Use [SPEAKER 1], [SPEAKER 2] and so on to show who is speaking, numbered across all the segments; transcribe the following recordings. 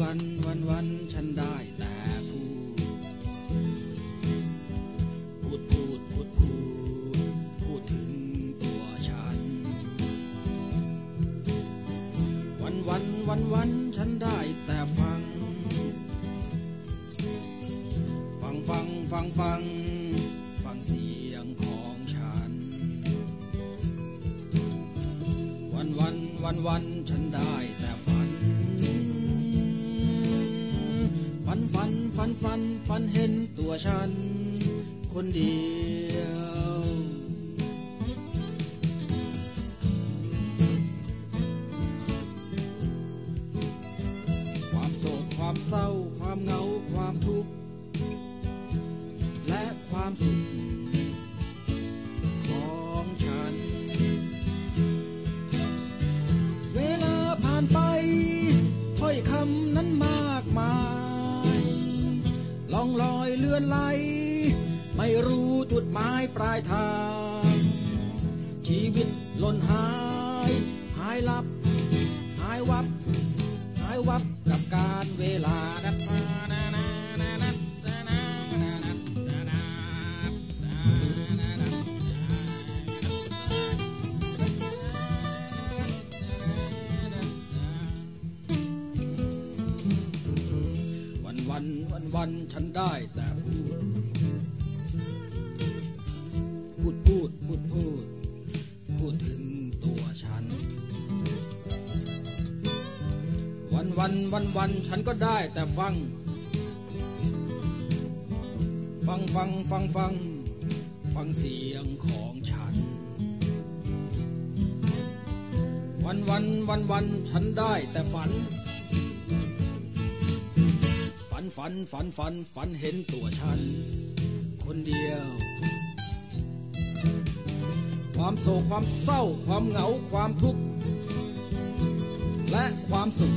[SPEAKER 1] วันวันวันฉันได้แต่พูดพูดพูดพูดพูดพูดถึงตัวฉัน วันวันวันวันฉันได้แต่ฟัง ฟังฟังฟังฟังฟังเสียงของฉัน วันวันวันวันฉันได้แต่ ฝันฝันเห็นตัวฉัน คนเดียว ความโศกความเศร้า ความเหงาความทุกข์และความสุขของฉัน เวลาผ่านไปถ้อยคำนั้น นไหล ไม่รู้จุดหมายปลายทาง ชีวิตหล่นหาย หายลับ หายวับ หายวับกับการเวลานะครับ วันวันวันวันฉันได้แต่พูด พูดพูดพูดพูด พูดถึงตัวฉัน วันวันวันวันฉันก็ได้แต่ฟัง ฟังฟังฟังฟัง ฟังเสียงของฉัน วันวันวันวันฉันได้แต่ฝัน ฝันฝันฝันฝันเห็นตัวฉัน คนเดียว ความโศกความเศร้า ความเหงาความทุกข์ และความสุข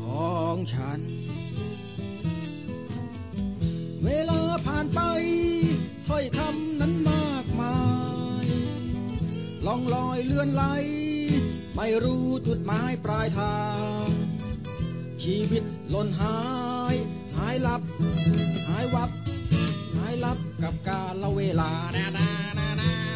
[SPEAKER 1] ของฉัน เวลาผ่านไปถ้อยคำนั้นมากมายล่องลอยเลื่อนไหลไม่รู้จุดหมายปลายทาง ชีวิตหล่นหาย หายลับ หายวับ หายลับกับกาลเวลานานานา